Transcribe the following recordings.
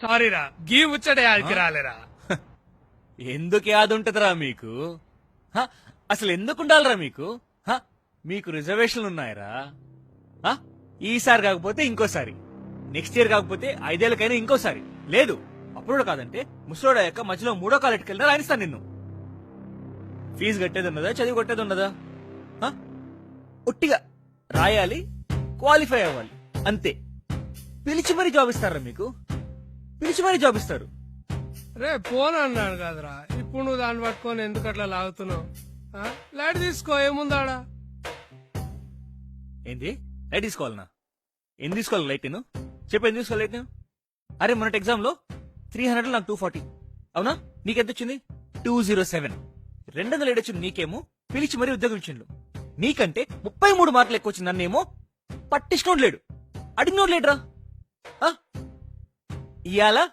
సారీరా గీ ముచ్చట యాడికి రాలేరా ఎందుకు యాద ఉంటదిరా మీకు హ? అసలు ఎందుకు ఉండాలిరా మీకు హ? మీకు రిజర్వేషన్లు ఉన్నాయరా హ? ఈసారి కాకపోతే ఇంకోసారి నెక్స్ట్ ఇయర్ కాకపోతే ఐదేళ్ళకైనా ఇంకోసారి లేదు అప్పుడు కాదంటే ముసలోడు అయ్యాక మధ్యలో మూడో కాలెట్కి వెళ్ళినా రాణిస్తాను నిన్ను ఫీజు కట్టేది ఉన్నదా చదివి కొట్టేది ఉన్నదా హ? ఒట్టిగా రాయాలి క్వాలిఫై అవ్వాలి అంతే పిలిచి మరీ జాబ్ ఇస్తారా మీకు పిలిచి మరీ జాబ్ ఇస్తారు రే ఫోన్ అన్నాడు కదరా. ఇప్పుడు నువ్వు దాన్ని పట్టుకొని ఎందుకు అట్లా లాగుతున్నావు? లైట్ తీసుకో ఏముందాడా ఏంది? లైట్ తీసుకోవాలనా? ఏం తీసుకోవాలి లైట్ నేను? చెప్పు ఏం తీసుకోవాలి లైట్ నేను? అరే మొన్నటి ఎగ్జామ్లో త్రీ హండ్రెడ్ నాకు టూ ఫార్టీ అవునా? నీకెంత వచ్చింది? టూ జీరో సెవెన్ రెండు వందల ఏడు వచ్చింది నీకేమో? పిలిచి మరీ ఉద్యోగం ఇచ్చిండు. నీకంటే ముప్పై మూడు మార్కులు ఎక్కువ వచ్చింది నన్నేమో? పట్టించుకోడు లేడు. అడిగినోడు లేడురా? ఇవాళ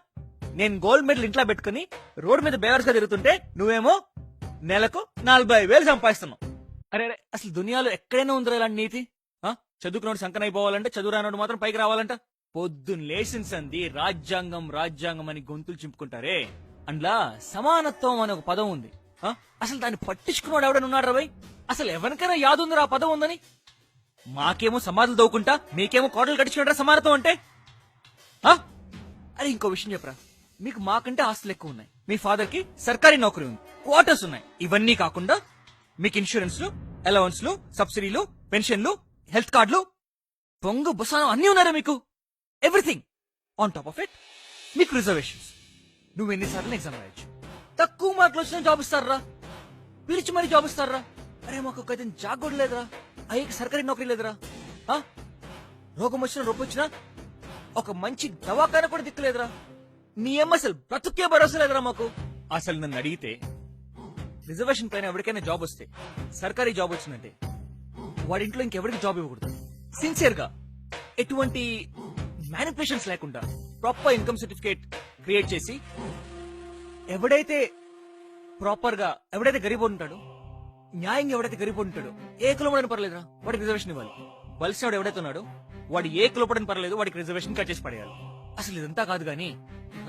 నేను గోల్డ్ మెడల్ ఇంట్లో పెట్టుకుని రోడ్ మీద బేవర్స్గా తిరుగుతుంటే నువ్వేమో నెలకు నలభై వేలు సంపాదిస్తున్నావు. అరే అరే అసలు దునియాలో ఎక్కడైనా ఉందిరా ఇలాంటి నీతి? ఆ? చదువుకున్నోడు సంకనైపోవాలంటే చదువు రానోడు మాత్రం పైకి రావాలంట? పొద్దున్న లేచిన సంది రాజ్యాంగం రాజ్యాంగం అని గొంతులు చింపుకుంటారే? అందులో సమానత్వం అనే ఒక పదం ఉంది. ఆ? అసలు దాన్ని పట్టించుకున్నాడు ఎవడనున్నాడు రవై అసలు ఎవరికైనా యాదుందిరా ఆ పదం ఉందని? మాకేమో సమాధులు దవ్వుకుంటా మీకేమో కోటలు కట్టించుకుంటారా సమానత్వం అంటే? ఆ? అరే ఇంకో విషయం చెప్పరా? మీకు మాకంటే ఆస్తులు ఎక్కువ ఉన్నాయి. మీ ఫాదర్కి సర్కారీ నౌకరీ ఉంది. క్వార్టర్స్ ఉన్నాయి. ఇవన్నీ కాకుండా మీకు ఇన్సూరెన్స్లు అలవెన్స్లు సబ్సిడీలు పెన్షన్లు హెల్త్ కార్డులు పొంగు బుసానం అన్నీ ఉన్నారా మీకు. Everything. On top of it మీకు రిజర్వేషన్స్. నువ్వు ఎన్నిసార్లు ఎగ్జామ్ రాయొచ్చు. తక్కువ మార్కులు వచ్చిన జాబ్ ఇస్తారా? పిలిచి మరీ జాబ్ ఇస్తారా? అరే మాకు ఒక జాగ్ కూడా లేదురా. అయ్యకి సర్కారీ నౌకరీ లేదురా. ఆ? రోగం వచ్చినా రొప్ప వచ్చినా ఒక మంచి దవాఖాన కూడా దిక్కులేదురా. నీ ఏం అసలు బ్రతుకే భరోసా లేదురా మాకు. అసలు నన్ను అడిగితే రిజర్వేషన్ పైన ఎవరికైనా జాబ్ వస్తే సర్కారీ జాబ్ వచ్చిందంటే వాడి ఇంట్లో ఇంకెవరికి జాబ్ ఇవ్వకూడదు. సిన్సియర్గా ఎటువంటి మ్యానిపులేషన్స్ లేకుండా ప్రాపర్ ఇన్కమ్ సర్టిఫికేట్ క్రియేట్ చేసి ఎవడైతే ప్రాపర్గా ఎవడైతే గరీబ్ ఉంటాడో న్యాయంగా ఎవడైతే గరీబ్ ఉంటాడో ఏ కులపడని పర్లేదురా వాడికి రిజర్వేషన్ ఇవ్వాలి. వలసినవాడు ఎవడైతే ఉన్నాడో వాడు ఏ కులపడని పర్లేదు వాడికి రిజర్వేషన్ కట్ చేసి పడేయాలి. అసలు ఇదంతా కాదు గాని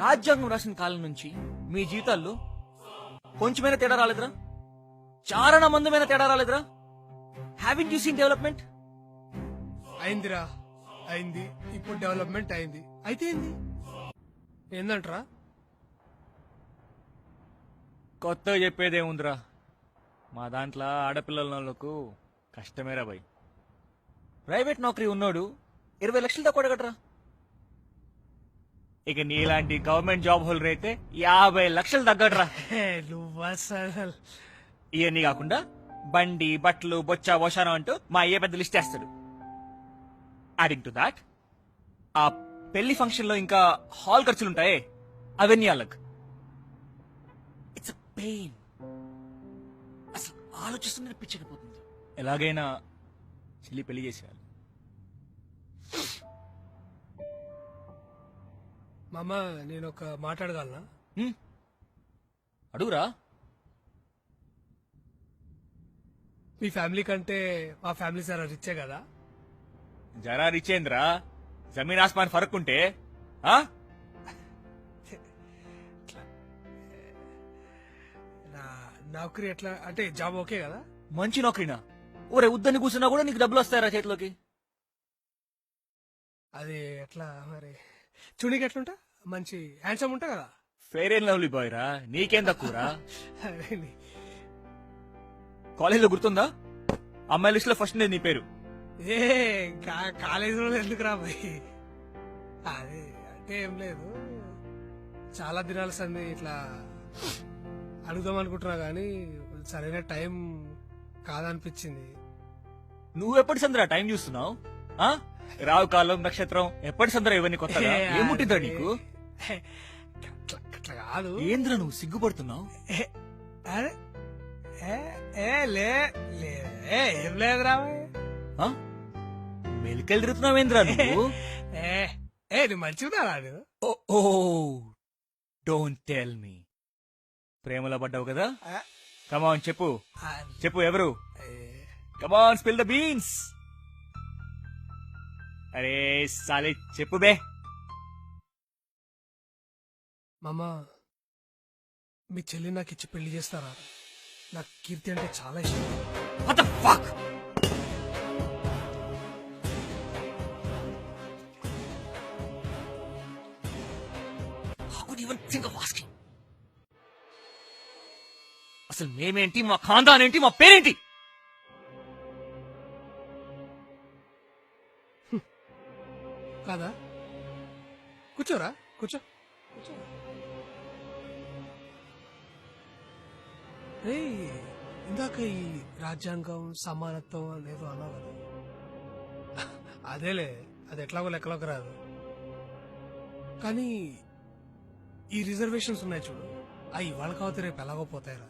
రాజ్యాంగం రాసిన కాలం నుంచి మీ జీవితాల్లో కొంచెమైనా తేడా రాలేదురా? చాలా మందమైన తేడా రాలేదురా? హ్యావింగ్ యూ సీన్ డెవలప్మెంట్ అయిందిరా అయింది. ఇప్పుడు డెవలప్మెంట్ అయింది. అయితే ఏంది? ఏందంట్రా? కొత్తగా చెప్పేదేముందిరా మా దాంట్లో ఆడపిల్లలకు కష్టమేరా భయ్ ప్రైవేట్ నౌకరీ ఉన్నోడు ఇరవై లక్షలు తక్కువ అడగట్రా ఇక నీలాంటి గవర్నమెంట్ జాబ్ హోల్డర్ అయితే యాభై లక్షలు తగ్గట్రా. ఇవన్నీ కాకుండా బండి బట్టలు బొచ్చ వశానం అంటూ మా అయ్యే పెద్ద లిస్ట్ వేస్తాడు. యాడింగ్ టు దాట్ ఆ పెళ్ళి ఫంక్షన్లో ఇంకా హాల్ ఖర్చులు ఉంటాయే అవన్నీ అలగ్ ఇట్స్ పెయిన్ అసలు ఆలోచిస్తుంటే పిచ్చకపోతుంది ఎలాగైనా చెల్లి పెళ్ళి చేసేయాలి. మామ నేను ఒక మాట్లాడగలనా? హ్మ్? అడుగురా. మీ ఫ్యామిలీ కంటే మా ఫ్యామిలీ సార్ రిచ్చే కదా? జరా రిచేంద్ర. జమీన్ ఆస్మాన్ ఫరక్ ఉంటే ఆ? నా నౌకరీ ఎట్లా అంటే జాబ్ ఓకే కదా? మంచి నౌకరీనా? ఊరే ఉద్దని కూర్చున్నా కూడా నీకు డబ్బులు వస్తాయరా చేతిలోకి? అది ఎట్లా మరి? చునీకి ఎట్లుంటా మంచి హ్యాండ్సమ్ ఉంటా కదా? ఫెయిర్ అండ్ లవ్లీ బాయ్ రా. నీకేం తక్కువరా కాలేజీలో గుర్తుందా? అమ్మాయి లిస్ట్లో ఫస్ట్ నీ పేరు. ఏ కా- కాలేజీలో ఎందుకు రా భయ్ అదే అంటే ఏం లేదు. చాలా దినాల సంది ఇట్లా అడుగుదాం అనుకుంటున్నా కానీ సరైన టైం కాదనిపించింది. నువ్వు ఎప్పటి సందరా టైం చూస్తున్నావు? ఆ? రావు కాలం నక్షత్రం ఎప్పటి సందరా ఇవన్నీ కొత్తగా? ఏ, ఏముంటుందా. నీకు? కాదు. ఏంద్రా నువ్వు సిగ్గుపడుతున్నావు? ఏ, అరే ఏ, ఏ లే లే ఏ, ఏం లేదురా భయ్. ఆ? మెలికలు తిరుగుతున్నావేంద్రా నువ్వు? ఏ నువ్వు మంచిగా ఓ డోంట్ టెల్ మీ. ప్రేమలో పడ్డావు కదా? కమాన్ చెప్పు. చెప్పు ఎవరు? కమాన్ స్పిల్ ద బీన్స్ అరే సాలే చెప్పు బే. మామ మీ చెల్లి నాకు ఇచ్చి పెళ్ళి చేస్తారా? నాకు కీర్తి అంటే చాలా ఇష్టం. What the fuck? How could you even think of asking? అసలు మేమేంటి? మా ఖాందాన్ ఏంటి మా పేరేంటి? కాదా? కూర్చోరా కూర్చో. కూర్చో ఇందాక ఈ రాజ్యాంగం సమానత్వం లేదు అన్నావు కదా. అదేలే అది ఎట్లాగో లెక్కలోకి రాదు. కానీ ఈ రిజర్వేషన్స్ ఉన్నాయి చూడు. అవి ఇవాళ కాకపోతే రేపు ఎలాగో పోతాయిరా.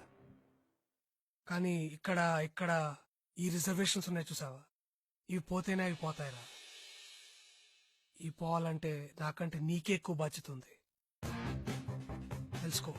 కానీ ఇక్కడ ఇక్కడ ఈ రిజర్వేషన్స్ ఉన్నాయి చూసావా? ఇవి పోతేనే అవి పోతాయిరా. ఈ పోవాలంటే నాకంటే నీకే ఎక్కువ బాధ్యత ఉంది. తెలుసుకో.